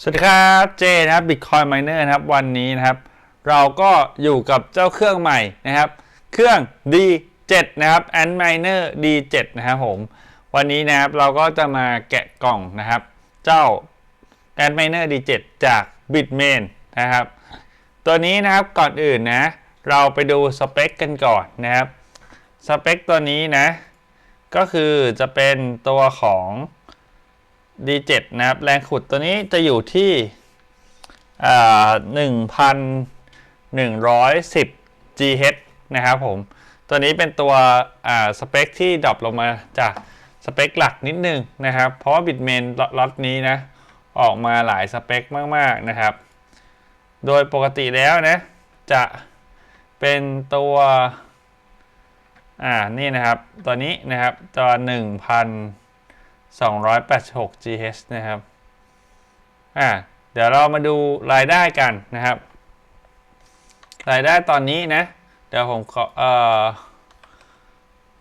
สวัสดีครับเจนะครับ Bitcoin Miner นะครับวันนี้นะครับ เราก็อยู่กับเจ้าเครื่องใหม่นะครับ เครื่อง D7 นะครับ Ant Miner D7 นะครับผม วันนี้นะครับเราก็จะมาแกะกล่องนะครับ เจ้า Ant Miner D7 จาก Bitmain นะครับ ตัวนี้นะครับก่อนอื่นนะ เราไปดูสเปคกันก่อนนะครับ สเปคตัวนี้นะ ก็คือจะเป็นตัวของ D7 นะครับ แรงขุดตัวนี้จะอยู่ที่หนึ่งพันหนึ่งร้อยสิบ GH นะครับผม ตัวนี้เป็นตัวสเปคที่ดรอปลงมาจากสเปคหลักนิดนึงนะครับ เพราะว่าบิตเมนล็อตนี้นะ ออกมาหลายสเปคมาก ๆ นะครับ โดยปกติแล้วนะ จะเป็นตัว อ่า นี่นะครับ ตัวนี้นะครับ ตัว1,000 286 GH นะครับ อ่า เดี๋ยวเรามาดูรายได้กันนะครับ รายได้ตอนนี้นะ เดี๋ยวผมขอเอ่อ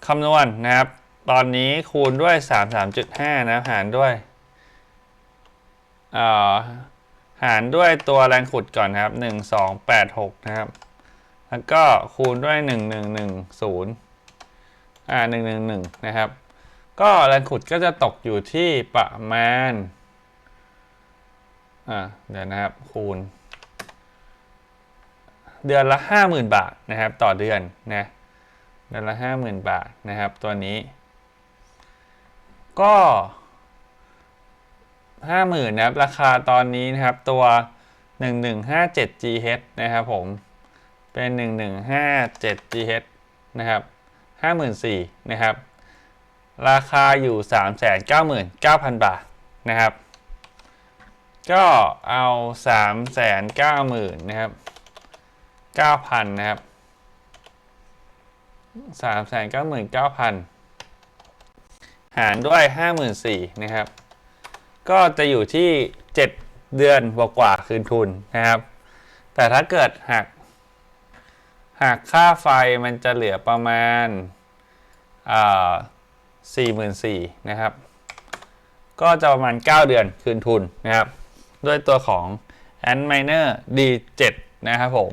คำนวณนะครับ ตอนนี้คูณด้วย 33.5 นะหารด้วยเอ่อหารด้วยตัวแรงขุดก่อนครับ 1286 นะครับ แล้วก็คูณด้วย 1110 อ่า 111 นะครับ ก็แรงขุดก็จะตกอยู่ที่ประมาณอ่าเดี๋ยวนะครับคูณ เดือนละ 50,000 บาทนะครับ ต่อเดือนนะเดือนละ 50,000 บาทนะครับ ตัวนี้ ก็ 50,000นะครับ ราคาตอนนี้นะครับตัว 1157 GH นะครับผมเป็น 1157 GH นะครับ 54,000นะครับ ราคาอยู่ 399,000 บาทนะครับ ก็เอา 390,000นะครับ9,000นะครับ399,000 หารด้วย 54,000นะครับ ก็จะอยู่ที่ 7 เดือนกว่าคืนทุนนะครับ แต่ถ้าเกิดหักหักค่าไฟมันจะเหลือประมาณอ่า 44,000นะครับ ก็จะประมาณ 9 เดือนคืนทุนนะครับ ด้วยตัวของ Ant Miner D7 นะครับผม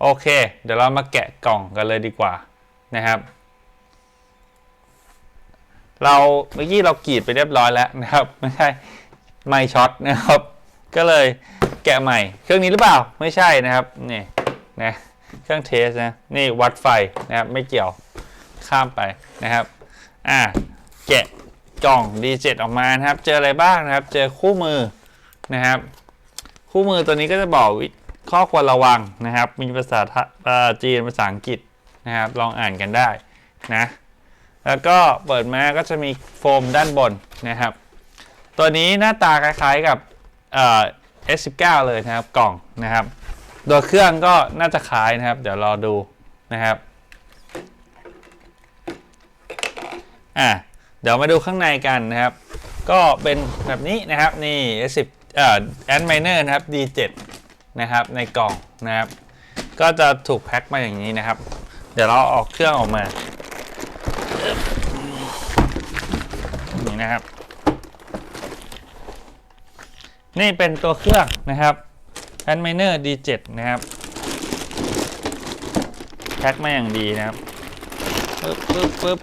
โอเค เดี๋ยวเรามาแกะกล่องกันเลยดีกว่านะครับ เราเมื่อกี้เรากรีดไปเรียบร้อยแล้วนะครับ ไม่ใช่ไม่ช็อตนะครับ ก็เลยแกะใหม่ เครื่องนี้หรือเปล่าไม่ใช่นะครับนี่นะเครื่องเทสนะนี่วัดไฟนะครับไม่เกี่ยวข้ามไปนะครับ อะแกะกล่อง D7 ออกมานะครับ เจออะไรบ้างนะครับ เจอคู่มือนะครับ คู่มือตัวนี้ก็จะบอกข้อควรระวังนะครับ มีภาษาจีนภาษาอังกฤษนะครับ ลองอ่านกันได้นะ แล้วก็เปิดมาก็จะมีโฟมด้านบนนะครับ ตัวนี้หน้าตาคล้ายๆกับเอ่อ S19 เลยนะครับกล่องนะครับ ตัวเครื่องก็น่าจะคล้ายนะครับ เดี๋ยวรอดูนะครับ อะเดี๋ยวมาดูข้างในกันนะครับ ก็เป็นแบบนี้นะครับนี่ S10 เอ่อ Ant Miner นะครับ D7 นะครับในกล่องนะครับ ก็จะถูกแพ็คมาอย่างนี้นะครับ เดี๋ยวเราออกเครื่องออกมานี่นะครับ นี่เป็นตัวเครื่องนะครับ Ant Miner D7 นะครับแพ็คมาอย่างดีนะครับปึ๊บปึ๊บปึ๊บ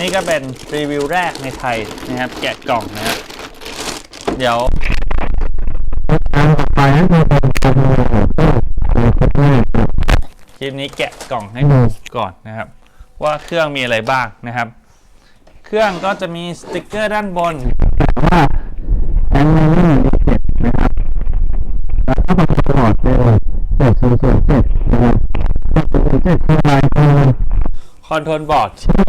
นี่ก็เป็นรีวิวแรกในไทยนะครับ แกะกล่องนะครับเดี๋ยวไปให้ดูเป็นตัวมือก็เป็นคลิปแรกครับคลิปนี้แกะกล่องให้ดูก่อนนะครับ ว่าเครื่องมีอะไรบ้างนะครับ เครื่องก็จะมีสติกเกอร์ด้านบนว่าแอนนานี่ดีเจ็ดนะครับแล้วก็เป็นตลอดเลยเจ็ดศูนย์ศูนย์เจ็ดนะครับเจ็ดศูนย์ศูนย์เจ็ดคืออะไรคือคอนโทรลบอร์ดที่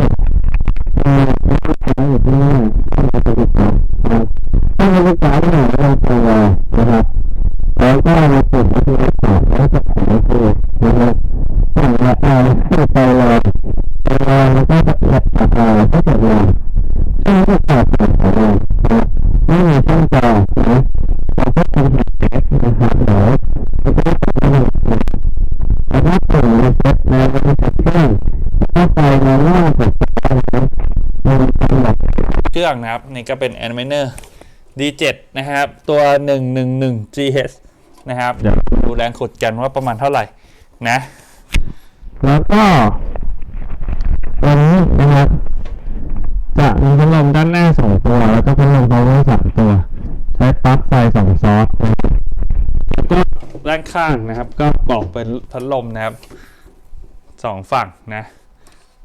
รื่องนะครับ นี่ก็เป็น Animator D7 นะครับ ตัว 111 GH นะครับ เดี๋ยวดูแรงขุดกันว่าประมาณเท่าไหร่นะ แล้วก็ตัวนี้นะครับจะมีพัดลมด้านหน้าสองตัว แล้วก็พัดลม power สามตัว ใช้ปลั๊กไฟสองซอสก็ด้านข้างนะครับ ก็บอกเป็นพัดลมนะครับสองฝั่งนะ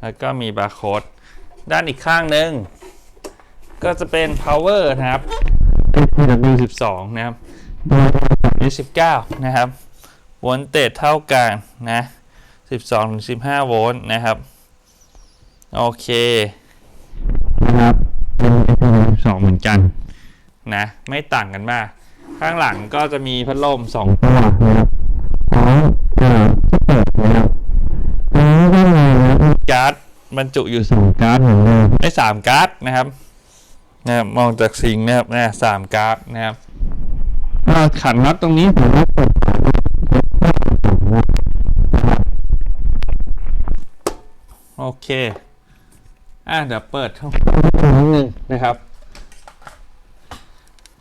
แล้วก็มีบาร์โค้ดด้านอีกข้างหนึ่ง ก็จะเป็น power นะครับ12 นะครับโดย29นะครับโวลต์เตจเท่ากันนะ 12ถึง15 โวลต์นะครับ โอเคนะครับเป็นสองเหมือนกันนะ ไม่ต่างกันมาก ข้างหลังก็จะมีพัดลม2ตัวนะครับพร้อมจะจะเปิดนะครับตรงนี้ได้เลยนะครับมีการ์ดบรรจุอยู่สองการ์ดเหมือนเดิมได้สามการ์ดนะครับ นะครับมองจากสิงห์นะครับนะสามการ์ดนะครับก็ขันน็อตตรงนี้ผมก็เปิดฝานะครับโอเค อะเดี๋ยวเปิดเข้านิดนึงนะครับ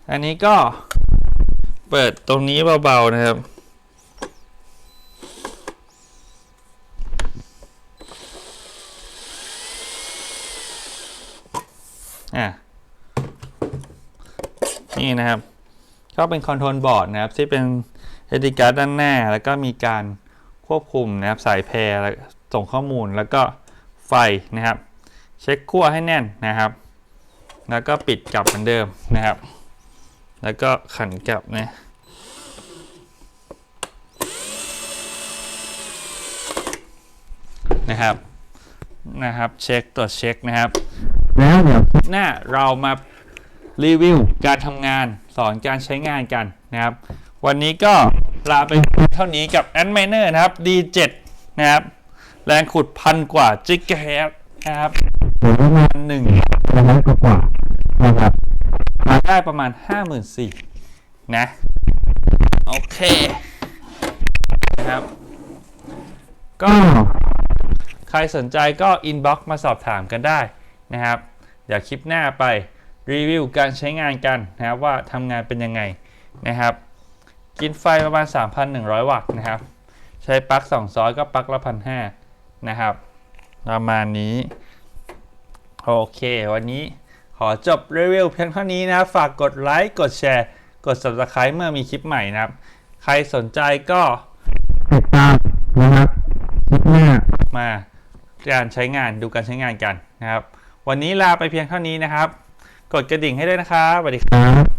อันนี้ก็เปิดตรงนี้เบาๆนะครับ อะ นี่นะครับ ก็เป็นคอนโทรลบอร์ดนะครับที่เป็นเอดิการ์ดด้านหน้า แล้วก็มีการควบคุมนะครับสายแพรแล้วส่งข้อมูลแล้วก็ไฟนะครับ เช็คขั้วให้แน่นนะครับ แล้วก็ปิดกลับเหมือนเดิมนะครับ แล้วก็ขันกลับนะนะครับนะครับ เช็คตรวจเช็คนะครับ แล้วเดี๋ยวหน้าเรามา รีวิวการทำงานสอนการใช้งานกันนะครับ วันนี้ก็ลาไปเท่านี้กับ a d m i n e r นะครับ D7 นะครับแรงขุดพันกว่าจิกะเฮิรตซ์นะครับเดี๋ยวประมาณหนึ่งร้อยกว่าๆนะครับมาได้ประมาณ 54,000นะโอเคนะครับก็ก็ใครสนใจก็อินบ็อกซ์มาสอบถามกันได้นะครับ เดี๋ยวคลิปหน้าไป รีวิวการใช้งานกันนะครับว่าทำงานเป็นยังไงนะครับกินไฟประมาณ 3,100 วัตต์นะครับ ใช้ปลั๊ก2ซอยก็ปลั๊กละพันห้านะครับประมาณนี้ โอเค วันนี้ขอจบรีวิวเพียงเท่านี้นะฝากกดไลค์กดแชร์ กด subscribe เมื่อมีคลิปใหม่นะครับ ใครสนใจก็ติดตามนะครับคลิปหน้ามาการใช้งานดูการใช้งานกันนะครับ วันนี้ลาไปเพียงเท่านี้นะครับ กดกระดิ่งให้ด้วยนะครับสวัสดีครับครับ